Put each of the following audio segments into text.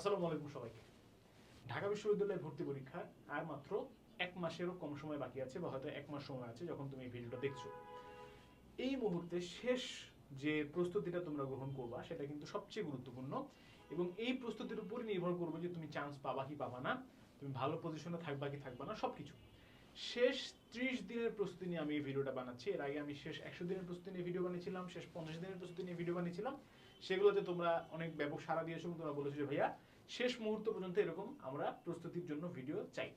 আসসালামু আলাইকুম সবাইকে। ঢাকা ভর্তি পরীক্ষা আর মাত্র এক মাসেরও কম সময় বাকি আছে বা হয়তো এক মাস সময় আছে যখন তুমি এই ভিডিওটা দেখছ। এই মুহূর্তে শেষ যে প্রস্তুতিটা তোমরা গ্রহণ করবা সেটা কিন্তু সবচেয়ে গুরুত্বপূর্ণ এবং এই প্রস্তুতির উপরই নির্ভর করবে যে তুমি চান্স পাবা কি পাবা না, তুমি ভালো পজিশনে থাকবা কি থাকবা না, সবকিছু। শেষ ত্রিশ দিনের প্রস্তুতি নিয়ে আমি এই ভিডিওটা বানাচ্ছি। এর আগে আমি শেষ একশো দিনের প্রস্তুতি নিয়ে ভিডিও বানিয়েছিলাম, শেষ পঞ্চাশ দিনের প্রস্তুতি নিয়ে ভিডিও বানিয়েছিলাম। সেগুলোতে তোমরা অনেক ব্যাপক সারা দিয়েছ তোমরা বলেছ যে, ভাইয়া শেষ মুহূর্ত পর্যন্ত এরকম আমরা প্রস্তুতির জন্য ভিডিও চাই।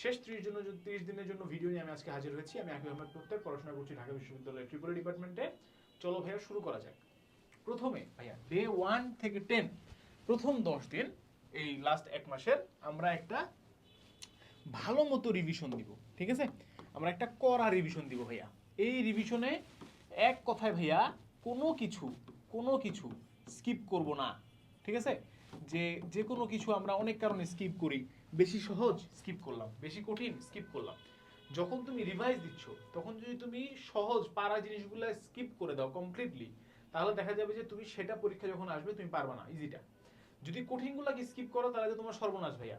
শেষ ত্রিশ জন্য ত্রিশ দিনের জন্য ভিডিও নিয়ে আমি আজকে হাজির হয়েছি। আমি আকিব আহমেদ প্রত্যেক, পড়াশোনা করছি ঢাকা বিশ্ববিদ্যালয়ের ত্রিপুরা ডিপার্টমেন্টে চলো ভাইয়া, শুরু করা যাক। প্রথমে, ভাইয়া ডে ওয়ান থেকে টেন প্রথম দশ দিন, এই লাস্ট এক মাসের, আমরা একটা ভালো মতো রিভিশন দিব, ঠিক আছে? আমরা একটা কড়া রিভিশন দিব, ভাইয়া। এই রিভিশনে এক কথায় ভাইয়া কোনো কিছু কোনো কিছু স্কিপ করব না, ঠিক আছে? যে যে কোনো কিছু আমরা অনেক কারণে স্কিপ করি, বেশি সহজ স্কিপ করলাম, বেশি কঠিন স্কিপ করলাম। যখন তুমি রিভাইজ দিচ্ছ, তখন যদি তুমি সহজ পারা জিনিসগুলো স্কিপ করে দাও কমপ্লিটলি তাহলে দেখা যাবে যে তুমি সেটা পরীক্ষা যখন আসবে, তুমি পারবা না ইজিটা যদি কঠিনগুলোকে স্কিপ করো, তাহলে তো তোমার সর্বনাশ ভাইয়া।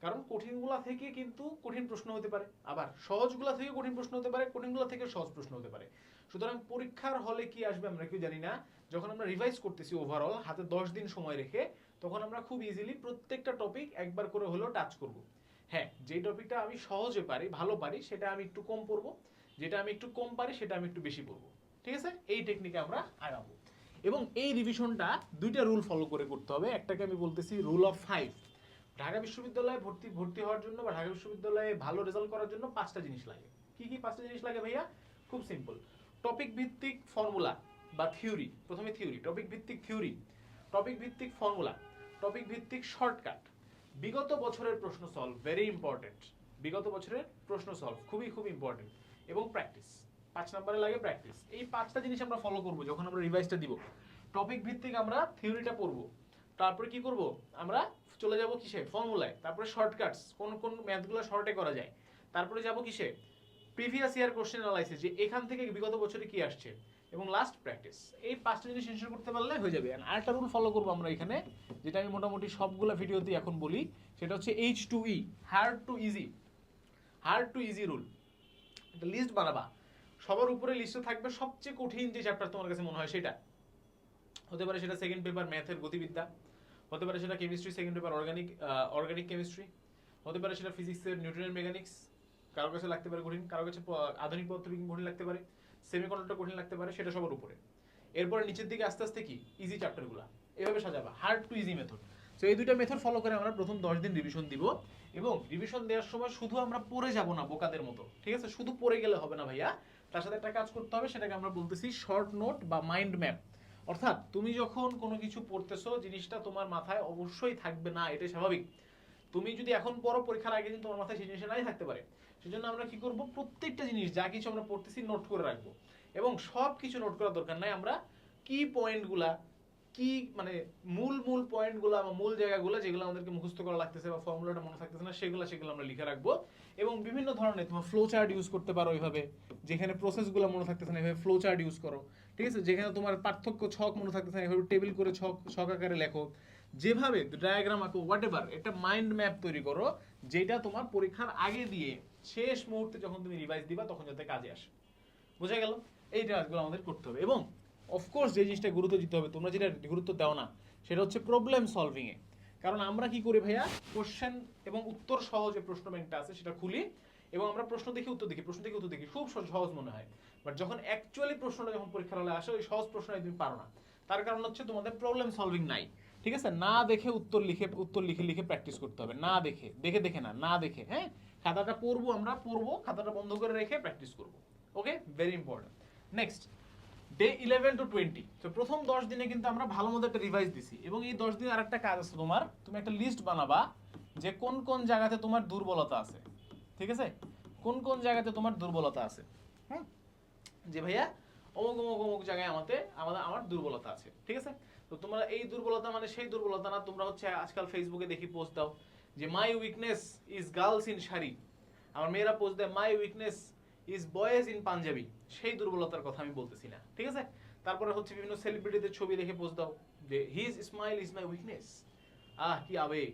কারণ কঠিনগুলা থেকে কিন্তু কঠিন প্রশ্ন হতে পারে, আবার সহজগুলা থেকে কঠিন প্রশ্ন হতে পারে, কঠিনগুলা থেকে সহজ প্রশ্ন হতে পারে। সুতরাং পরীক্ষার হলে কি আসবে আমরা কেউ জানি না। যখন আমরা রিভাইজ করতেছি ওভারঅল হাতে দশ দিন সময় রেখে তখন আমরা খুব ইজিলি প্রত্যেকটা টপিক একবার করে হলেও টাচ করব। হ্যাঁ যে টপিকটা আমি সহজে পারি, ভালো পারি, সেটা আমি একটু কম পড়ব। যেটা আমি একটু কম পারি, সেটা আমি একটু বেশি পড়ব। ঠিক আছে? এই টেকনিকে আমরা আগাবো। এবং এই রিভিশনটা দুইটা রুল ফলো করে করতে হবে। একটাকে আমি বলতেছি রুল অফ ফাইভ ঢাকা বিশ্ববিদ্যালয়ে ভর্তি ভর্তি হওয়ার জন্য বা ঢাকা বিশ্ববিদ্যালয়ে ভালো রেজাল্ট করার জন্য পাঁচটা জিনিস লাগে। কি কি পাঁচটা জিনিস লাগে ভাইয়া? খুব সিম্পল টপিক ভিত্তিক ফর্মুলা বা থিওরি প্রথমে থিওরি টপিক ভিত্তিক থিওরি টপিক ভিত্তিক ফর্মুলা টপিক ভিত্তিক শর্টকাট। বিগত বছরের প্রশ্ন সলভ ভেরি ইম্পর্টেন্ট বিগত বছরের প্রশ্ন সলভ খুবই, খুব ইম্পর্টেন্ট এবং প্র্যাকটিস পাঁচ নম্বরে লাগে প্র্যাকটিস এই পাঁচটা জিনিস আমরা ফলো করব, যখন আমরা রিভাইসটা দিব। টপিক ভিত্তিক আমরা থিওরিটা পড়ব। তারপরে কি করব? আমরা চলে যাব কিসে? ফর্মুলায় তারপরে শর্টকাটস কোন কোন ম্যাথগুলো শর্টে করা যায়। তারপরে যাব কিসে? প্রিভিয়াস ইয়ার কোশ্চেন অ্যানালাইসিস যে এখান থেকে বিগত বছরে কি আসছে? এবং লাস্ট প্র্যাকটিস এই পাঁচটা জিনিস এনশিওর করতে পারলে হয়ে যাবে। আর আরেকটা রুল ফলো করব আমরা এখানে, যেটা আমি মোটামুটি সবগুলো ভিডিওতে এখন বলি, সেটা হচ্ছে H to E hard to easy hard to easy rule একটা লিস্ট বানাবা। সবার উপরে লিস্টে থাকবে সবচেয়ে কঠিন যে চ্যাপ্টার তোমার কাছে মনে হয় সেটা। হতে পারে সেটা সেকেন্ড পেপার ম্যাথের গতিবিদ্যা। হতে পারে সেটা chemistry second paper organic organic chemistry হতে পারে সেটা ফিজিক্সের নিউট্রিয়েন্ট মেকানিক্স কারও কাছে লাগতে পারে কঠিন, কারও কাছে আধুনিক পদার্থবিজ্ঞান কঠিন লাগতে পারে সেমিকন্ডাক্টর কঠিন লাগতে পারে, সেটা সবার উপরে। এরপরে নিচের দিকে আস্তে আস্তে কি? ইজি চ্যাপ্টারগুলো এভাবে সাজাবা। হার্ড টু ইজি মেথড তো এই দুইটা মেথড ফলো করে আমরা প্রথম দশ দিন রিভিশন দিব এবং রিভিশন দেওয়ার সময় শুধু আমরা পড়ে যাব না বোকাদের মতো, ঠিক আছে? শুধু পড়ে গেলে হবে না ভাইয়া। তার সাথে একটা কাজ করতে হবে, সেটাকে আমরা বলতেছি শর্ট নোট বা মাইন্ড ম্যাপ অর্থাৎ তুমি যখন কোনো কিছু পড়তেছো, জিনিসটা তোমার মাথায় অবশ্যই থাকবে না, এটাই স্বাভাবিক। তুমি যদি এখন পড়ো, পরীক্ষার আগে দিন তোমার মাথায় সেই জিনিসটা নাই থাকতে পারে। সেজন্য আমরা কি করব? প্রত্যেকটা জিনিস, যা কিছু আমরা পড়তেছি নোট করে রাখব। এবং সব কিছু নোট করার দরকার নাই আমরা কি পয়েন্টগুলা কি মানে মূল মূল পয়েন্টগুলো বা মূল জায়গাগুলো যেগুলো আমাদেরকে মুখস্থ করা লাগতেছে বা ফর্মুলাটা মনে থাকতেছে না, সেগুলো সেগুলো আমরা লিখে রাখব। এবং বিভিন্ন ধরনের তোমার ফ্লো চার্ট ইউজ করতে পারো এইভাবে যেখানে প্রসেসগুলো মনে থাকতেছে না, এভাবে ফ্লো চার্ট ইউজ করো। ঠিক আছে? যেখানে তোমার পার্থক্য ছক মনে থাকতেছে না, এভাবে টেবিল করে ছক ছক আকারে লেখো। যেভাবে ডায়াগ্রাম আঁকো হোয়াট এভার একটা মাইন্ড ম্যাপ তৈরি করো, যেটা তোমার পরীক্ষার আগে দিয়ে শেষ মুহূর্তে যখন তুমি রিভাইজ দিবা, তখন যাতে কাজে আসে। বোঝা গেল? এই কাজগুলো আমাদের করতে হবে। এবং অফকোর্স যে জিনিসটা গুরুত্ব দিতে হবে, তোমরা যেটা গুরুত্ব দাও না, সেটা হচ্ছে প্রবলেম সলভিংয়ে কারণ আমরা কি করি ভাইয়া? কোশ্চেন এবং উত্তর সহ যে প্রশ্ন ব্যাংকটা আছে, সেটা খুলি এবং আমরা প্রশ্ন দেখি, উত্তর দেখি, প্রশ্ন দেখি, উত্তর দেখি। খুব সহজ- মনে হয়। বাট যখন অ্যাকচুয়ালি প্রশ্নটা যখন পরীক্ষার হলে আসে, ওই সহজ প্রশ্নটা তুমি পারো না। তার কারণ হচ্ছে তোমাদের প্রবলেম সলভিং নাই। ঠিক আছে? না দেখে উত্তর লিখে উত্তর লিখে লিখে প্র্যাকটিস করতে হবে। না দেখে দেখে দেখে না না দেখে হ্যাঁ? খাতাটা পড়ব আমরা, পড়ব, খাতাটা বন্ধ করে রেখে প্র্যাকটিস করব। Okay very important next day eleven to twenty তো প্রথম দশ দিনে কিন্তু আমরা ভালো মতো একটা রিভাইজ দিছি। এবং এই দশ দিন আরেকটা কাজ আছে তোমার, তুমি একটা লিস্ট বানাবা যে কোন কোন জায়গাতে তোমার দুর্বলতা আছে। ঠিক আছে? কোন কোন জায়গাতে তোমার দুর্বলতা আছে? হুম? যে ভাইয়া অমুক অমুক অমুক জায়গায় আমাদের আমাদের, আমার দুর্বলতা আছে। ঠিক আছে? তো তোমরা এই দুর্বলতা মানে সেই দুর্বলতা না, তোমরা হচ্ছে আজকাল ফেসবুকে দেখি পোস্ট দাও যে my weakness is girls in sari. আমার মেয়েরা পোস্ট দেয় my weakness is boys in Punjabi. সেই দুর্বলতার কথা আমি বলতেছি না, ঠিক আছে? তারপরে হচ্ছে বিভিন্ন সেলিব্রিটিদের ছবি দেখে পোস্ট দাও যে his smile is my weakness ah, কি আবেগ!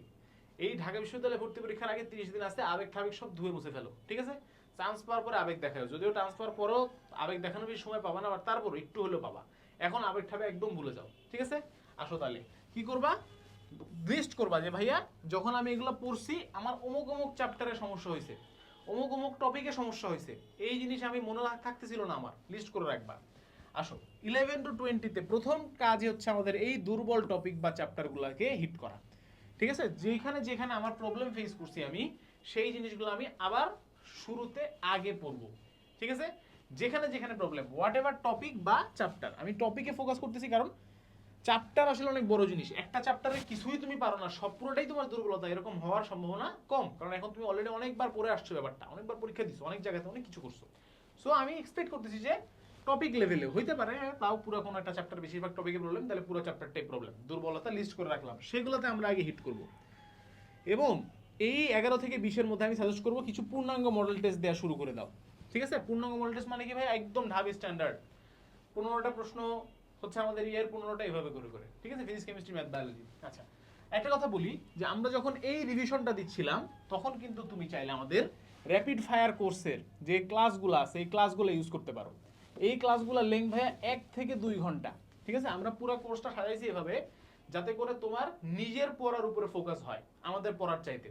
এই ঢাকা বিশ্ববিদ্যালয়ে ভর্তি পরীক্ষার আগে তিরিশ দিন আসতে আবেগ ঠাবেগ সব ধুয়ে মুছে ফেলো, ঠিক আছে? চান্স পাওয়ার পরে আবেগ দেখাও যদিও ট্রান্সফার পরও আবেগ দেখানোর বেশি সময় পাবা না, আবার তারপর একটু হলেও পাবা। এখন আবেগ ঠাবে একদম ভুলে যাও, ঠিক আছে? আসো তাহলে। কি করবা? লিস্ট করবা যে, ভাইয়া, যখন আমি এগুলো পড়ছি, আমার অমুক অমুক চ্যাপ্টারে সমস্যা হয়েছে, অমুক অমুক টপিকে সমস্যা হয়েছে, এই জিনিস আমি মনে থাকতেছিল না আমার। লিস্ট করে রাখবা। আসো ইলেভেন টু টোয়েন্টিতে প্রথম কাজই হচ্ছে আমাদের এই দুর্বল টপিক বা চ্যাপ্টারগুলোকে হিট করা। ঠিক আছে? যেখানে যেখানে আমার প্রবলেম ফেস করছি আমি, সেই জিনিসগুলো আমি আবার শুরুতে আগে পড়ব। ঠিক আছে? যেখানে যেখানে প্রবলেম হোয়াট এভার টপিক বা চ্যাপ্টার আমি টপিকে ফোকাস করতেছি কারণ চ্যাপ্টার আসলে অনেক বড় জিনিস। একটা চ্যাপ্টারে কিছুই তুমি পারো না, সব পুরোটাই তোমার দুর্বলতা, এরকম হওয়ার সম্ভাবনা কম। কারণ এখন তুমি অলরেডি অনেকবার পড়ে আসছো ব্যাপারটা, অনেকবার পরীক্ষা দিছো, অনেক জায়গাতে অনেক কিছু করছ। সো আমি এক্সপেক্ট করতেছি যে টপিক লেভেলে হইতে পারে, তাও পুরো কোনো একটা চ্যাপ্টার বেশিরভাগ টপিকে প্রবলেম তাহলে পুরো চ্যাপ্টারটাই প্রবলেম দুর্বলতা লিস্ট করে রাখলাম। সেগুলোতে আমরা আগে হিট করব। এবং এই এগারো থেকে বিশের মধ্যে আমি সাজেস্ট করব, কিছু পূর্ণাঙ্গ মডেল টেস্ট দেওয়া শুরু করে দাও। ঠিক আছে? পূর্ণাঙ্গ মডেল মানে কি ভাই? একদম ঢাবি স্ট্যান্ডার্ড পনেরোটা প্রশ্ন হচ্ছে আমাদের ইয়ার, পনেরোটা এভাবে করে করে। ঠিক আছে? ফিজিক্স কেমিস্ট্রি ম্যাথ বায়োলজি আচ্ছা একটা কথা বলি যে আমরা যখন এই রিভিশনটা দিচ্ছিলাম, তখন কিন্তু তুমি চাইলে আমাদের র্যাপিড ফায়ার কোর্সের যে ক্লাসগুলো আছে, এই ক্লাসগুলো ইউজ করতে পারো। এই ক্লাসগুলো লেং ভাইয়া এক থেকে দুই ঘণ্টা। ঠিক আছে? আমরা পুরো কোর্সটা সাজাইছি এভাবে, যাতে করে তোমার নিজের পড়ার উপরে ফোকাস হয়, আমাদের পড়ার চাইতে।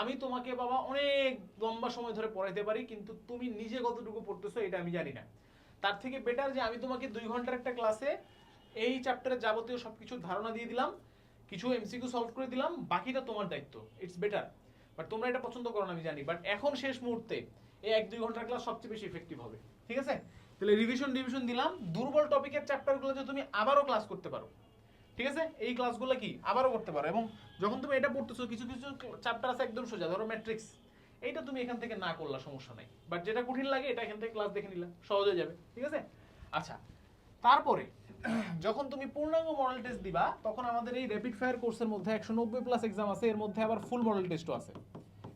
আমি তোমাকে বাবা অনেক লম্বা সময় ধরে পড়াইতে পারি, কিন্তু তুমি নিজে কতটুকু পড়তেছো এটা আমি জানি না। তার থেকে বেটার যে আমি তোমাকে দুই ঘণ্টার একটা ক্লাসে এই চ্যাপ্টারের যাবতীয় সব সবকিছু ধারণা দিয়ে দিলাম, কিছু এমসিকিউ সলভ করে দিলাম, বাকিটা তোমার দায়িত্ব ইটস বেটার বাট তোমরা এটা পছন্দ করো না, আমি জানি। বাট এখন শেষ মুহূর্তে এই এক দুই ঘণ্টার ক্লাস সবচেয়ে বেশি ইফেক্টিভ হবে, ঠিক আছে? তাহলে রিভিশন রিভিশন দিলাম। দুর্বল টপিকের চ্যাপ্টারগুলো যে তুমি আবারও ক্লাস করতে পারো। ঠিক আছে? এই ক্লাসগুলো কি? আবারও করতে পারো। এবং যখন তুমি এটা পড়তেছো, কিছু কিছু চ্যাপ্টার আছে একদম সোজা, ধরো ম্যাট্রিক্স এইটা তুমি এখান থেকে না করলা সমস্যা নাই। বাট যেটা কঠিন লাগে, এটা এখান থেকে ক্লাস দেখে নিলা, সহজ হয়ে যাবে। ঠিক আছে? আচ্ছা তারপরে, যখন তুমি পূর্ণাঙ্গ মডেল টেস্ট দিবা, তখন আমাদের এই র্যাপিড ফায়ার কোর্সের মধ্যে একশো নব্বই প্লাস এক্সাম আছে, এর মধ্যে আবার ফুল মডেল টেস্টও আছে।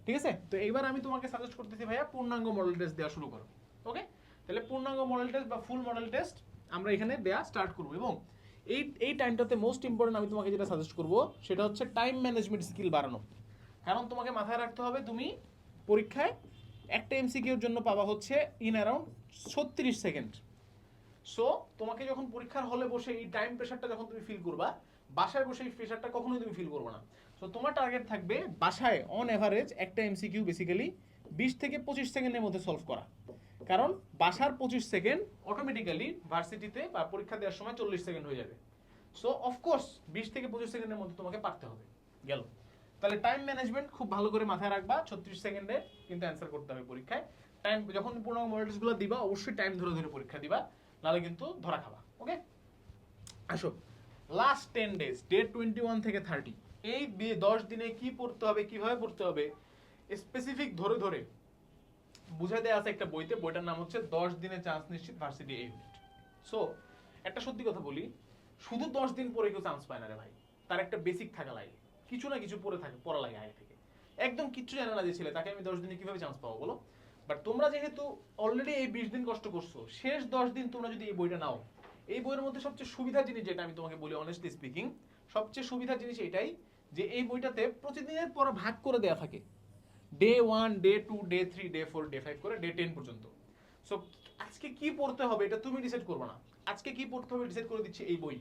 ঠিক আছে? তো এইবার আমি তোমাকে সাজেস্ট করতেছি ভাইয়া, পূর্ণাঙ্গ মডেল টেস্ট দেওয়া শুরু করো। ওকে তাহলে পূর্ণাঙ্গ মডেল টেস্ট বা ফুল মডেল টেস্ট আমরা এখানে দেওয়া স্টার্ট করব। এবং এই এই টাইমটাতে মোস্ট ইম্পর্টেন্ট আমি তোমাকে যেটা সাজেস্ট করব, সেটা হচ্ছে টাইম ম্যানেজমেন্ট স্কিল বাড়ানো। কারণ তোমাকে মাথায় রাখতে হবে, তুমি পরীক্ষায় একটা এমসিকিউর জন্য পাওয়া হচ্ছে ইন অ্যারাউন্ড ছত্রিশ সেকেন্ড সো তোমাকে যখন পরীক্ষার হলে বসে এই টাইম প্রেশারটা যখন তুমি ফিল করবা, বাসায় বসে এই প্রেশারটা কখনোই তুমি ফিল করবে না। সো তোমার টার্গেট থাকবে বাসায় অন এভারেজ একটা এমসিকিউ বেসিক্যালি বিশ থেকে পঁচিশ সেকেন্ডের মধ্যে সলভ করা। কারণ বাসার পঁচিশ সেকেন্ড অটোমেটিক্যালি ভার্সিটিতে বা পরীক্ষা দেওয়ার সময় চল্লিশ সেকেন্ড হয়ে যাবে। সো অফকোর্স বিশ থেকে পঁচিশ সেকেন্ডের মধ্যে তোমাকে পারতে হবে। গেল। তাহলে টাইম ম্যানেজমেন্ট খুব ভালো করে মাথায় রাখবা, ছত্রিশ সেকেন্ডে কিন্তু অ্যান্সার করতে হবে পরীক্ষায়। টাইম যখন পূর্ণাঙ্গ মডেলসগুলো দিবা, অবশ্যই টাইম ধরে ধরে পরীক্ষা দিবা, নাহলে কিন্তু ধরা খাবা ওকে আসো। Last ten days day twenty one থেকে থার্টি এই দশ দিনে কি পড়তে হবে, কীভাবে পড়তে হবে? স্পেসিফিক ধরে ধরে। বুঝাই দেওয়া আছে একটা বইতে, বইটার নাম হচ্ছে দশ দিনে চান্স নিশ্চিত ভার্সিটি এই ইউনিট সো একটা সত্যি কথা বলি, শুধু দশ দিন পরে কেউ চান্স পায় না রে ভাই। তার একটা বেসিক থাকা লাগে। কিছু না কিছু পরে থাকে, পড়া লাগে আগে থেকে। একদম কিচ্ছু জানে না যে ছেলে, তাকে আমি দশ দিনে কীভাবে চান্স পাবো বলো? বাট তোমরা যেহেতু অলরেডি এই বিশ দিন কষ্ট করছ, শেষ দশ দিন তোমরা যদি এই বইটা নাও, এই বইয়ের মধ্যে সবচেয়ে সুবিধা জিনিস যেটা আমি তোমাকে বলি অনেস্টলি স্পিকিং সবচেয়ে সুবিধার জিনিস এটাই যে এই বইটাতে প্রতিদিনের পর ভাগ করে দেওয়া থাকে। Day one day two day three day four day five করে ডে টেন পর্যন্ত। সো আজকে কি পড়তে হবে এটা তুমি ডিসাইড করবে না। আজকে কি পড়তে হবে ডিসাইড করে দিচ্ছে এই বই।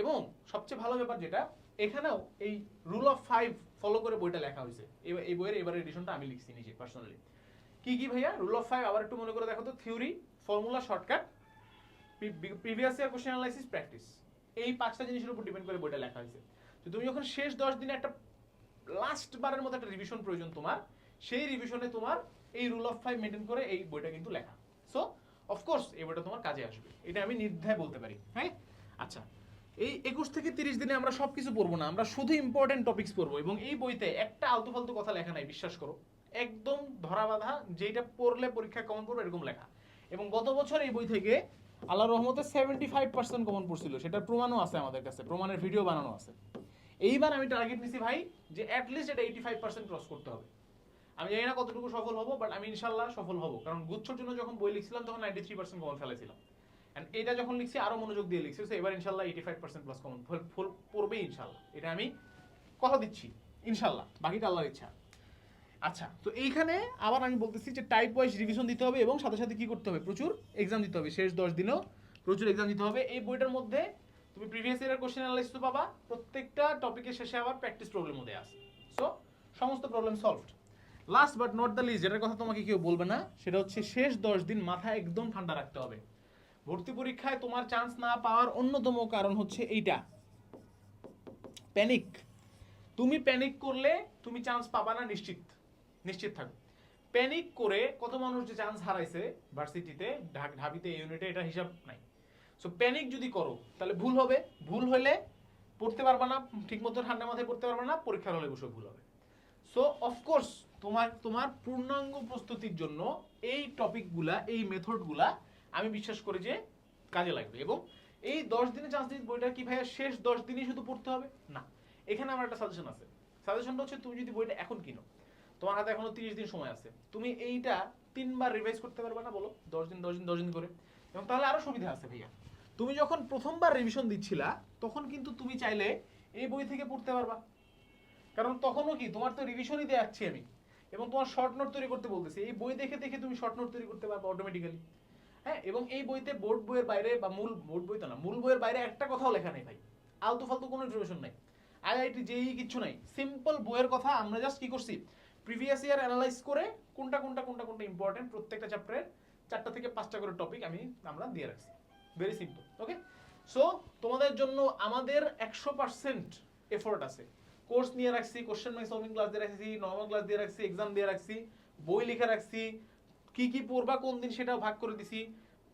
এবং সবচেয়ে ভালো ব্যাপার যেটা, এখানেও এই রুল অফ ফাইভ ফলো করে বইটা লেখা হয়েছে। এবার এই বইয়ের এবারের এডিশনটা আমি লিখছি নিজে পার্সোনালি কি কি ভাইয়া? রুল অফ ফাইভ আবার একটু মনে করে দেখো তো। Theory formula shortcut previous year question analysis practice এই পাঁচটা জিনিসের উপর ডিপেন্ড করে বইটা লেখা হয়েছে। তো তুমি যখন শেষ দশ দিনে একটা লাস্ট বারের মতো একটা রিভিশন প্রয়োজন তোমার। সেই রিভিশনে তোমার এই রুল অফ ফাইভ মেনটেন করে এই বইটা কিন্তু লেখা। সো অফকোর্স এই বইটা তোমার কাজে আসবে। এটা আমি নির্দ্বিধায় বলতে পারি হ্যাঁ? আচ্ছা এই একুশ থেকে তিরিশ দিনে আমরা সব কিছু পড়ব না, আমরা শুধু ইম্পর্টেন্ট টপিকস পড়ব এবং এই বইতে একটা আলতু ফালতু কথা লেখা নাই, বিশ্বাস করো। একদম ধরা বাঁধা যেটা পড়লে পরীক্ষা কমন পড়বে, এরকম লেখা। এবং গত বছর এই বই থেকে আল্লাহ রহমতে সেভেন্টি ফাইভ পার্সেন্ট কমন পড়ছিল, সেটার প্রমাণও আছে আমাদের কাছে, প্রমাণের ভিডিও বানানো আছে। এইবার আমি টার্গেট নিছি ভাই যে অ্যাটলিস্ট এটা এইটি ফাইভ পার্সেন্ট ক্রস করতে হবে। আমি জানি না কতটুকু সফল হব বাট আমি ইনশাল্লাহ সফল হব। কারণ গুচ্ছর জন্য যখন বই লিখছিলাম, তখন নাইনটি থ্রি পার্সেন্ট কমন ফেলেছিলাম অ্যান্ড এটা যখন লিখছি আরও মনোযোগ দিয়ে লিখছি। So এবার ইনশাল্লাহ eighty five percent plus common full পড়বেই ইনশাল্লাহ এটা আমি কথা দিচ্ছি ইনশাল্লাহ বাকিটা আল্লাহর ইচ্ছা। আচ্ছা তো এইখানে আবার আমি বলতেছি যে টাইপ ওয়াইজ রিভিশন দিতে হবে এবং সাথে সাথে কি করতে হবে? প্রচুর এক্সাম দিতে হবে। শেষ দশ দিনেও প্রচুর এক্সাম দিতে হবে। এই বইটার মধ্যে তুমি প্রিভিয়াস ইয়ারের কোশ্চেন অ্যানালাইসিস তো পাবা, প্রত্যেকটা টপিকের শেষে আবার প্র্যাকটিস প্রবলেমও দেওয়া আছে। সো সমস্ত problem solved last but not the least যেটার কথা তোমাকে কেউ বলবে না, সেটা হচ্ছে শেষ দশ দিন মাথা একদম ঠান্ডা রাখতে হবে। ভর্তি পরীক্ষায় তোমার চান্স না পাওয়ার অন্যতম কারণ হচ্ছে এইটা। প্যানিক তুমি প্যানিক করলে তুমি চান্স পাবা না নিশ্চিত নিশ্চিত থাকো। প্যানিক করে কত মানুষ যে চান্স হারাইছে ভার্সিটিতে ঢাক ঢাবিতে ইউনিটে এটা হিসাব নাই। সো প্যানিক যদি করো, তাহলে ভুল হবে। ভুল হলে পড়তে পারবা না, ঠিকমতো ঠান্ডা মাথায় পড়তে পারবা না, পরীক্ষার হলে বসে ভুল হবে। সো অফকোর্স তোমার তোমার পূর্ণাঙ্গ প্রস্তুতির জন্য এই টপিকগুলা, এই মেথডগুলা আমি বিশ্বাস করি যে কাজে লাগবে। এবং এই দশ দিনে চান্স দিন বইটা কি ভাইয়া, শেষ দশ দিনই শুধু পড়তে হবে? না। এখানে আমার একটা সাজেশন আছে। সাজেশনটা হচ্ছে তুমি যদি বইটা এখন কিনো, তোমার হাতে এখনও তিরিশ দিন সময় আছে, তুমি এইটা তিনবার রিভাইজ করতে পারবে না, বলো। দশ দিন দশ দিন দশ দিন করে। এবং তাহলে আরও সুবিধা আছে ভাইয়া। তুমি যখন প্রথমবার রিভিশন দিচ্ছিলা, তখন কিন্তু তুমি চাইলে এই বই থেকে পড়তে পারবা। কারণ তখনও কি, তোমার তো রিভিশনই দিয়ে আমি, এবং তোমার শর্ট নোট তৈরি করতে বলতেছি। এই বই দেখে দেখে তুমি শর্ট নোট তৈরি করতে পারবে অটোমেটিক্যালি হ্যাঁ এবং এই বইতে বোর্ড বইয়ের বাইরে বা মূল বোর্ড বই তো না, মূল বইয়ের বাইরে একটা কথাও লেখা নেই ভাই। আলতু ফালতু কোনো ইনফরমেশন নাই। আইআইটি জেই কিচ্ছু নাই। সিম্পল বইয়ের কথা আমরা জাস্ট কি করছি? প্রিভিয়াস ইয়ার অ্যানালাইজ করে কোনটা কোনটা কোনটা কোনটা ইম্পর্টেন্ট প্রত্যেকটা চ্যাপ্টারের চারটা থেকে পাঁচটা করে টপিক আমি, আমরা দিয়ে রাখছি। ভেরি সিম্পল ওকে সো তোমাদের জন্য আমাদের একশো পার্সেন্ট এফোর্ট আছে। কোর্স নিয়ে রাখছি কোশ্চেন ব্যাংক সলভিং ক্লাস দিয়ে রাখছি নর্মাল ক্লাস দিয়ে রাখছি এক্সাম দিয়ে রাখছি, বই লিখে রাখছি, কি কি পড়বা, কোন দিন সেটাও ভাগ করে দিছি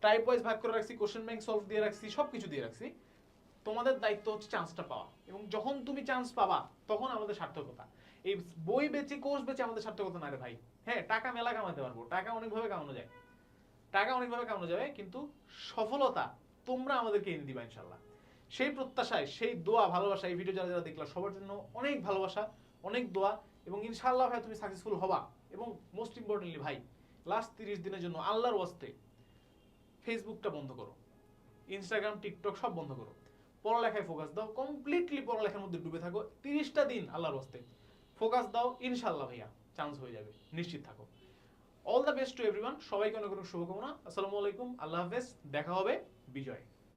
টাইপ ওয়াইজ ভাগ করে রাখছি কোশ্চেন ব্যাংক সলভ দিয়ে রাখছি সব কিছু দিয়ে রাখছি। তোমাদের দায়িত্ব হচ্ছে চান্সটা পাওয়া এবং যখন তুমি চান্স পাবা, তখন আমাদের সার্থকতা। এই বই বেচে কোর্স বেচে আমাদের সার্থকতা না রে ভাই। হ্যাঁ টাকা মেলা কামাতে পারব, টাকা অনেকভাবে কামানো যায়। টাকা অনেকভাবে কামানো যাবে, কিন্তু সফলতা তোমরা আমাদেরকে এনে দিবা ইনশাল্লাহ সেই প্রত্যাশায়, সেই দোয়া, ভালোবাসা, এই ভিডিও যারা যারা দেখলা, সবার জন্য অনেক ভালোবাসা, অনেক দোয়া এবং ইনশাআল্লাহ ভাই তুমি সাকসেসফুল হবা এবং মোস্ট ইম্পর্টেন্টলি ভাই লাস্ট তিরিশ দিনের জন্য আল্লাহর ওয়াস্তে ফেসবুকটা বন্ধ করো ইনস্টাগ্রাম টিকটক সব বন্ধ করো। পড়ালেখায় ফোকাস দাও কমপ্লিটলি পড়ালেখার মধ্যে ডুবে থাকো, তিরিশটা দিন আল্লাহর ওয়াস্তে। ফোকাস দাও ইনশাল্লাহ ভাইয়া চান্স হয়ে যাবে, নিশ্চিত থাকো। All the best to everyone সবাইকে অনেক অনেক শুভকামনা। আসসালামু আলাইকুম। আল্লাহ হাফেজ। দেখা হবে। বিজয়।